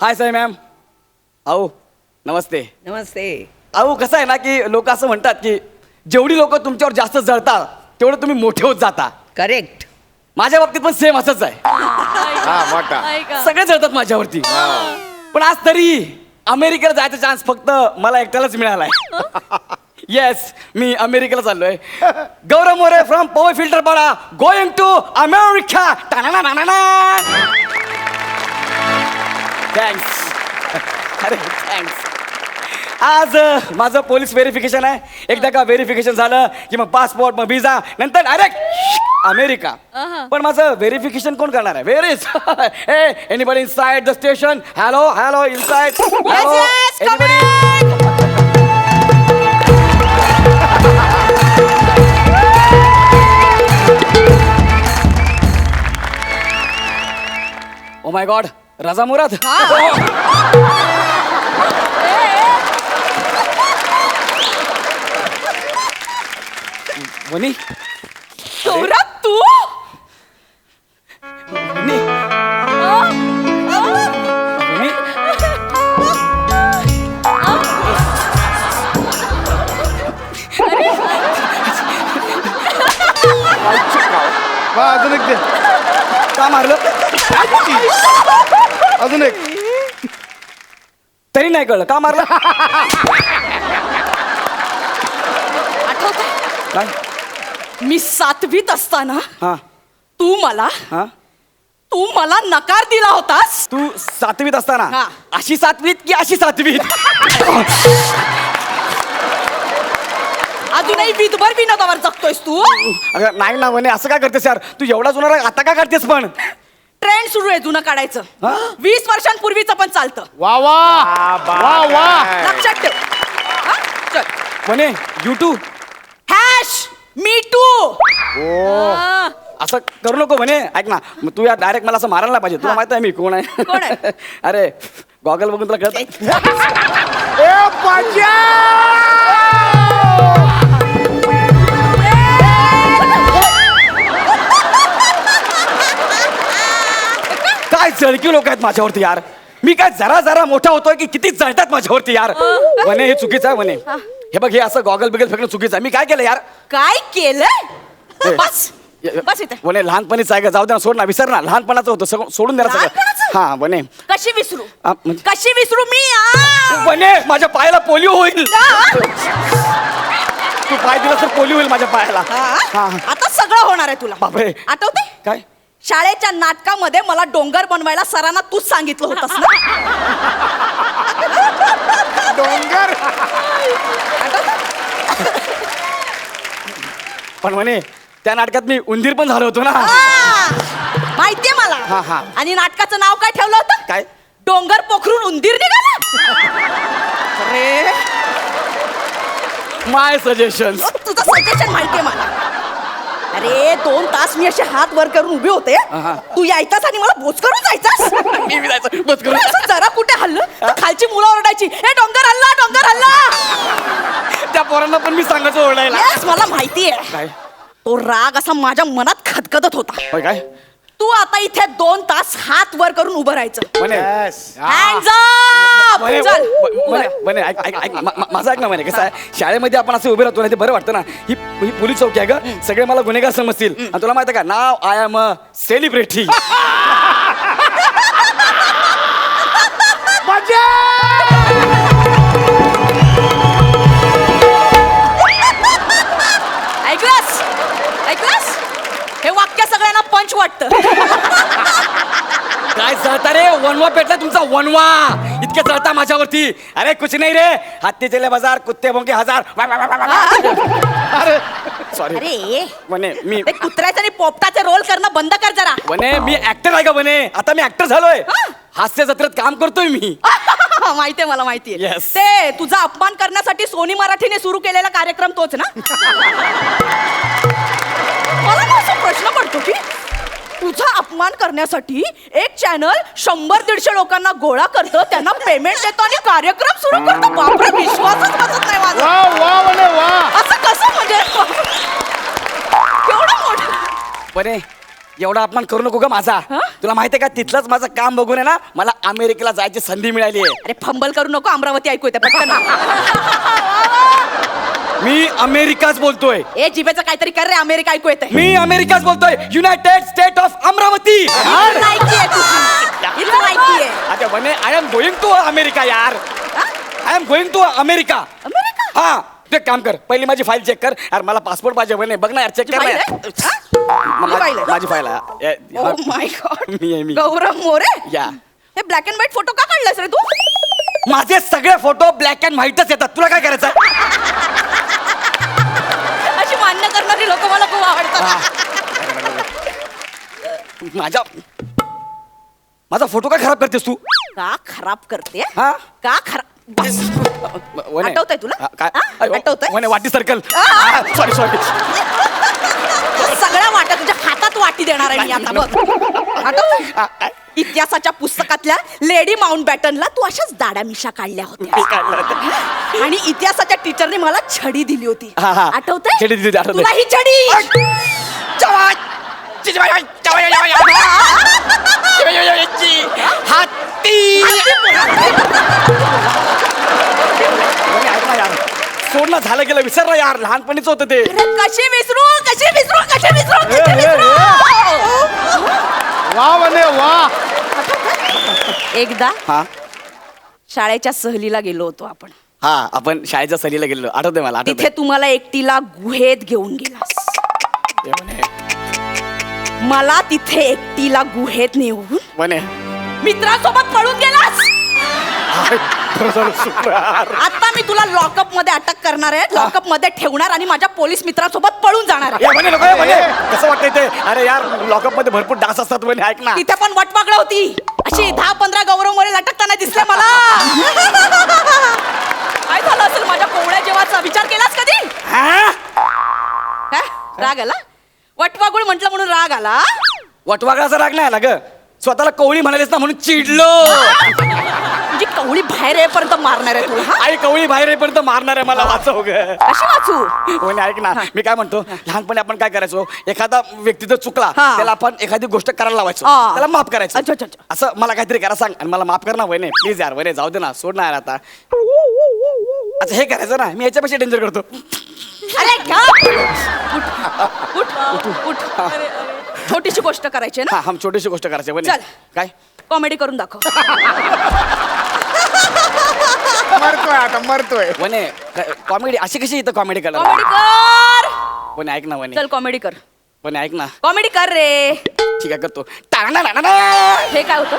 हाय Sai ma'am अहो नमस्ते. नमस्ते. अहो कसं आहे ना की लोक असं म्हणतात की जेवढी लोक तुमच्यावर जास्त जळतात तेवढं तुम्ही मोठे होत जाता. करेक्ट माझ्या बाबतीत पण सेम असंच आहे. हा मोठा. सगळे जळतात माझ्यावरती. पण आज तरी अमेरिकेला जायचा चान्स फक्त मला एकट्यालाच मिळालाय. येस मी अमेरिकेला चाललोय. Gaurav More from power filter Pada going to America thanks अरे थँक्स आज माझं पोलीस व्हेरिफिकेशन आहे. एकदा का व्हेरिफिकेशन झालं की मग पासपोर्ट मग विजा नंतर डायरेक्ट अमेरिका. पण माझं व्हेरिफिकेशन कोण करणार आहे? Where is a anybody inside the station hello hello inside hello yes, come oh my God Raza Murad. वनी. गौरव तू? वनी. वनी. वा अजून एक दे. का मारलं? अजून एक. तरी नाही कळलं. का मारलं? आठवत काय? मी सातवीत असताना हा. तू मला हा? तू मला नकार दिला होतास. तू सातवीत असताना? हा. अशी सातवीत की अशी सातवीत? अजूनही विधभर विनोदावर जगतोयस तू? अगं नाही ना म्हणे असं काय करतेस यार? तू एवढा जुना राग आता काय करतेस पण? ट्रेंड सुरू आहे जुनं काढायचं? वीस वर्षांपूर्वीचं पण चालतं. वा वा. वा वा लक्षात ठेव. हा? चल. म्हणे युट्यूब हॅश मी टू. असं करू नको म्हणे. ऐक ना मग तू या डायरेक्ट मला असं मारायला नाही पाहिजे. तुला माहीत आहे मी कोण आहे? कोण आहे? अरे गॉगल बघून तुला कळत ए जळकी लोक आहेत माझ्यावरती यार? मी काय जरा जरा मोठा होतोय की किती जळतात माझ्यावरती यार? म्हणे हे चुकीचं आहे म्हणे हे. बघ हे असं गॉगल बिगल फेकणं चुकीचं आहे. मी काय केलं यार? काय केलंय ए, बस. बस इथे. म्हणे लहानपणीच आहे का जाऊ दे ना सोड ना विसर ना. लहानपणाचं होतं सगळं सोडून द्या ना सगळं. लहानपणाचं? हा म्हणे कशी विसरू? आ, म्हणजे- कशी विसरू मी आ! म्हणे माझ्या पायाला पोलिओ होईल! तू पाय दिला तर पोलिओ होईल माझ्या पायाला? हा. आता सगळं होणार आहे तुला. बापरे. आठवते? काय? शाळेच्या नाटकामध्ये मला डोंगर बनवायला सरांना तूच सांगितलं होतंस ना? डोंगर? पण म्हणे त्या नाटकात मी उंदीर पण झालो होतो ना! माहितीये हा, मला? हा. आणि नाटकाचं नाव काय ठेवलं होतं? काय? डोंगर पोखरून उंदीर निघाला. अरे माय सजेशन तुझं सजेशन माहितीये मला. अरे दोन तास मी असे हात वर करून उभे होते. तू यायचास आणि मला बोच करून जायचास. मी बी जायचं बस करू असं जरा कुठे हल्लं? तर खालची मुलं ओरडायची हे डोंगर हल्ला डोंगर हल्ला. त्या पोरांना पण मी सांगायचं ओरडायला. Yes, मला माहितीये. काय? तो राग असा माझ्या मनात खदखदत होता. होय काय? तू आता इथे दोन तास हात वर करून उभं राहायचं. म्हणे. Hands up! म्हणे चल. म्हणे- म्हणे म्हणे ऐक ऐक ऐक मा- मा- माझं ऐक ना म्हणे कसं आहे? शाळेमध्ये आपण असे उभे राहतो ना ते बरं वाटतं ना. ही ही पोलीस चौकी आहे का सगळे मला गुन्हेगार समजतील. आणि तुला माहिती आहे का? नाव आय एम अ सेलिब्रिटी. वाटतं. काय जळता रे? वनवा पेटला तुमचा वनवा इतके जळता माझ्यावरती. अरे कुछ नाही रे. हत्ती चले बाजार कुत्ते भोंगे हजार. वा, वा, वा, वा, वा. अरे सॉरी अरे. म्हणे मी ते कुत्र्याचे आणि पोपटाचे रोल करणं बंद कर जरा. म्हणे मी ऍक्टर आहे का म्हणे आता मी ऍक्टर झालोय. हा? हास्य जत्रेत काम करतोय मी. माहितीये मला माहितीये Yes. ते तुझा अपमान करण्यासाठी सोनी मराठीने सुरू केलेला कार्यक्रम तोच ना? मला ना असा प्रश्न पडतो की तुझा अपमान करण्यासाठी एक चॅनल शंभर दीडशे लोकांना गोळा करतं त्यांना पेमेंट देतो आणि कार्यक्रम सुरू करतो. बापरे विश्वासच बसत नाही माझा. वा वा म्हणे वा. असं कसं म्हणजे? केवढं मोठं? म्हणे एवढा अपमान करू नको ग माझा. हा? तुला माहितीये का तिथलंच माझं काम बघून आहे ना मला अमेरिकेला जायची संधी मिळाली आहे. अरे फंबल करू नको अमरावती ऐकू येते पटकन. मी अमेरिकाच बोलतोय. ए जिबेचं काहीतरी कर रे अमेरिका ऐकू येते मी अमेरिकाच बोलतोय. युनायटेड स्टेट ऑफ अमरावती अच्छा म्हणे I am going to America यार. I am going to America हा तू काम कर पहिली माझी फाईल चेक कर. यार मला पासपोर्ट पाहिजे म्हणे बघ ना यार चेक कर ना फाईल यार. आहे? मा- फाईल आहे? माझी फाईल आहे. या- ओ. माय गॉड मी आहे, मी. गौरव मोरे? या. हे ब्लॅक अँड व्हाईट फोटो का काढलास रे तू? माझे सगळे फोटो ब्लॅक अँड व्हाईटच येतात. तुला काय करायचं माझ्या माझा फोटो काय खराब करतेस तू का खराब करते हा? का खराब वने. आठवतंय तुला? हा, काय हा? अयो, आठवतंय? वने, वाटी सर्कल. सॉरी सॉरी सगळ्या वाट्या तुझ्या हातात वाटी देणार आहे मी आता बघ आठवतंय? इतिहासाच्या पुस्तकातल्या लेडी माउंट बॅटनला तू अशाच दाड्या मिशा काढल्या होत्या. आणि इतिहासाच्या टीचरने मला छडी दिली होती. हा, हा. आठवतंय? छडी दिली होती, आठवतंय. तुला ही छडी झालं गेलं विसरलं यार. लहानपणीच होतं ते. कशी विसरू? कशी विसरू? कशी विसरू? कशी विसरू? वा म्हणे वा. एकदा हा. शाळेच्या सहलीला गेलो होतो आपण. हा आपण शाळेच्या सरीला गेलो. आठवतंय मला तिथे आठवतंय तुम्हाला एकटीला गुहेत घेऊन ते म्हणे मला तिथे एकटीला गुहेत नेऊन म्हणे मित्रासोबत पळून गेलास. आता मी तुला लॉकअपमध्ये अटक करणार आहे. लॉकअपमध्ये ठेवणार आणि माझ्या पोलीस मित्रासोबत पळून जाणार आहे. ए, म्हणे नको, ए, म्हणे. कसं वाटतंय ते? अरे यार लॉकअपमध्ये भरपूर डास असतात म्हणे ऐक ना. तिथे पण वटवागड होती. अशी दहा पंधरा गौरव मोरे लटकताना दिसले मला. काय झालं असेल? माझ्या कोवळ्या जेवाचा विचार केलास कधी? काय? राग आला? वटवागुळ म्हटलं म्हणून राग आला? वटवागळाचा राग नाही आला ग. स्वतःला कवळी म्हणालीस ना म्हणून चिडलो. कवळी बाहेर येईपर्यंत मारणार आहे तुला हा? आई कवळी बाहेर येईपर्यंत मारणार आहे मला वाचव ग. कशी वाचू? म्हणे ऐक ना. मी काय म्हणतो लहानपणी आपण काय करायचो एखादा व्यक्ती जर चुकला हा. त्याला आपण एखादी गोष्ट करायला लावायचो हा. त्याला माफ करायचं. अच्छा, अच्छा, अच्छा. असं मला काहीतरी करा सांग. आणि मला माफ कर ना वहिने. प्लीज यार वहिने जाऊ दे ना सोड ना यार आता. अच्छा हे करायचं ना मी याच्यापेक्षा डेंजर करतो. अरे घ्या उठ उठ उठ. छोटीशी गोष्ट करायची आहे हा ना हम छोटीशी गोष्ट करायची वहिने. चल. काय? कॉमेडी करून दाखव. मरतोय आता मरतोय. वने कॉमेडी अशी कशी इथं कॉमेडी करणार? कॉमेडी कर! वने ऐक ना वने. चल कॉमेडी कर. वने ऐक ना. कॉमेडी कर रे. ठीक आहे करतो. टाळा ना, ना, ना. हे काय होतं?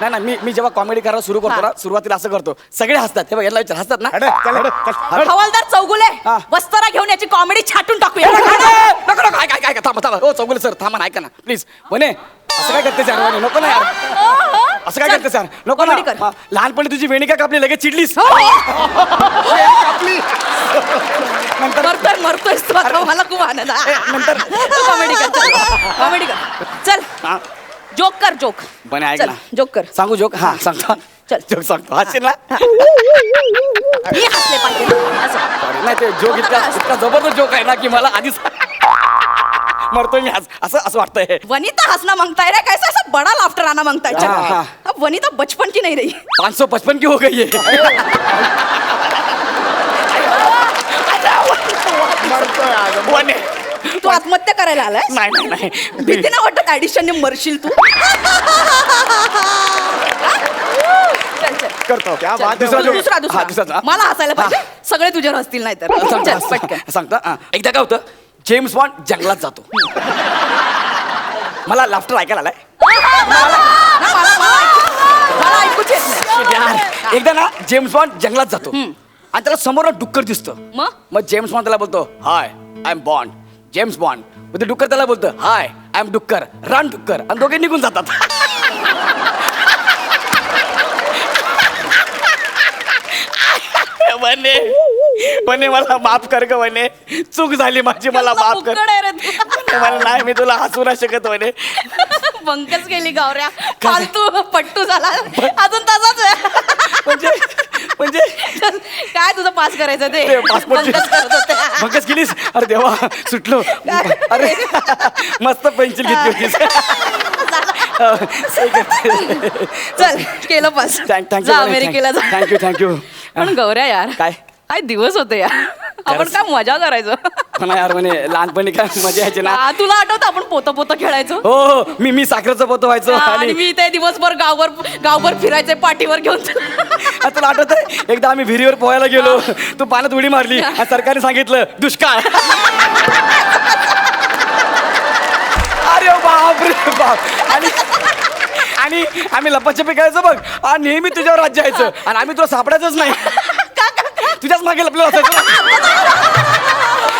नाही ना मी मी जेव्हा कॉमेडी करायला सुरू करतो ना. सुरुवातीला असं करतो. सगळे हसतात. हे बघ याला विचार हसतात ना? अरे चल अरे, चल. हवालदार चौगुले हा. वस्तारा घेऊन याची कॉमेडी छाटून टाकूया. नको नको ऐका ऐका ऐका थांबा थांबा. हो चौगुले सर थांबा ना ऐका ना प्लीज म्हणे असं काय करतेस यार म्हणे नको ना यार. असं काय चल, करतेस यार? नको ना. Comedy कर. हा, लहानपणी तुझी वेणी का कापली लगेच चिडलीस. हो. नंतर? मरतोय मरतोय. तू आता मला खूप आनंद नंतर? तू कॉमेडी कर कॉमेडी कर. चल. हा, जोक कर जोक म्हणे ऐक चल ना. जोक कर. सांगू जोक हा सांगतो. चल. जोक सांगतो. हसशील ना. मी हसले पाहिजे. असं. Sorry, नाही ते जोक इतका इतका जबरदस्त जोक आहे ना की मला आधीच मरतोय मी आज असं असं वाटतंय. वनिता हंसना मांगता है रे कैसा ऐसा बड़ा लाफ्टर आना मांगता है हाँ, चल हाँ. अब वनिता बचपन की नहीं रही पाँच सौ पचपन की हो गई है मरतोय आज. वने तू आत्महत्या करायला आलाय नाही नाही नाही. भीती ना वाटत ऍडिशनने मरशील तू? चल चल करतो क्या चल, बात है, दुसरा जोक. दुसरा हा, दुसरा दुसरा मला हसायला पाहिजे. सगळे तुझ्यावर हसतील नाही तर सांगतो, चल सांगतो, पटकन सांगतो. हा. एकदा काय होतं? जेम्स बॉन्ड जंगलात जातो. मला लाफ्टर ऐकायला आलाय. ना, मला मला ऐकू- मला ऐकूच येत नाही. यार एकदा ना जेम्स बॉन्ड जंगलात जातो. आणि त्याला समोर डुक्कर दिसतं. मग? मग जेम्स बॉन्ड त्याला बोलतो hi I am Bond James Bond. मग ते डुक्कर त्याला बोलतो हाय आय एम डुक्कर. रन डुक्कर. आणि दोघे निघून जातात. म्हणे. म्हणे मला माफ कर ग म्हणे. चूक झाली माझी मला माफ कर. मला नाही मी तुला हसू नाही शकत म्हणे. बंकच गेली गावऱ्या. फालतू पट्टू झाला. अजून तसाच म्हणजे म्हणजे? काय तुझं पास करायचं ते? चे- पंकज होते. केलीस अरे देवा सुटलो. अरे मस्त पेन्सिल घेतली होतीस. चल केलं पास. थँक्यू अमेरिकेला थँक्यू थँक्यू पण गौऱ्या यार. काय? काय दिवस होते यार. आपण. काय मजा करायचो. पण यार म्हणे लहानपणी काय मजा यायची ना. आ, तुला आठवतं आपण पोत पोत खेळायचो? हो हो मी मी साखरेचं पोतं व्हायचो आणि आणि मी ते दिवसभर गावभर गावभर फिरायचे पाठीवर घेऊन आ, तुला आठवत एकदा आम्ही विहिरीवर पोहायला गेलो. तू पाण्यात उडी मारली आणि सरकारने सांगितलं दुष्काळ. अरे बाप रे बाप. आणि आणि आम्ही लपाछपी खेळायचो बघ. आणि नेहमी तुझ्यावर राज्य यायचं आणि आम्ही तुला सापडायचंच नाही. तुझ्याच मागे लपलो असायचो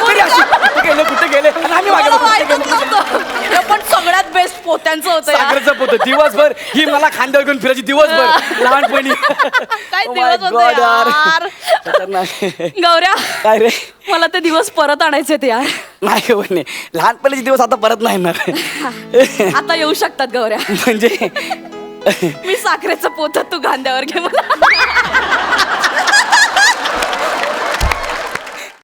तरी अशी, कुठे गेले कुठे गेले? आणि आम्ही मागे मला बघतो, कुठे माहितच गेले? नव्हतं हे पण सगळ्यात बेस्ट पोत्यांचं होतं यार. साखरेचं पोत. दिवसभर ही मला खांद्यावर घेऊन फिरायची. दिवसभर. लहानपणी. काय Oh my दिवस होते God, यार. खतरनाक. गौऱ्या काय रे? मला ते दिवस परत आणायचे ते यार. नाही म्हणे लहानपणीचे दिवस आता परत नाही येणार. आता येऊ शकतात गौऱ्या. म्हणजे? मी साखरेचं पोत तू गांद्यावर घे मला.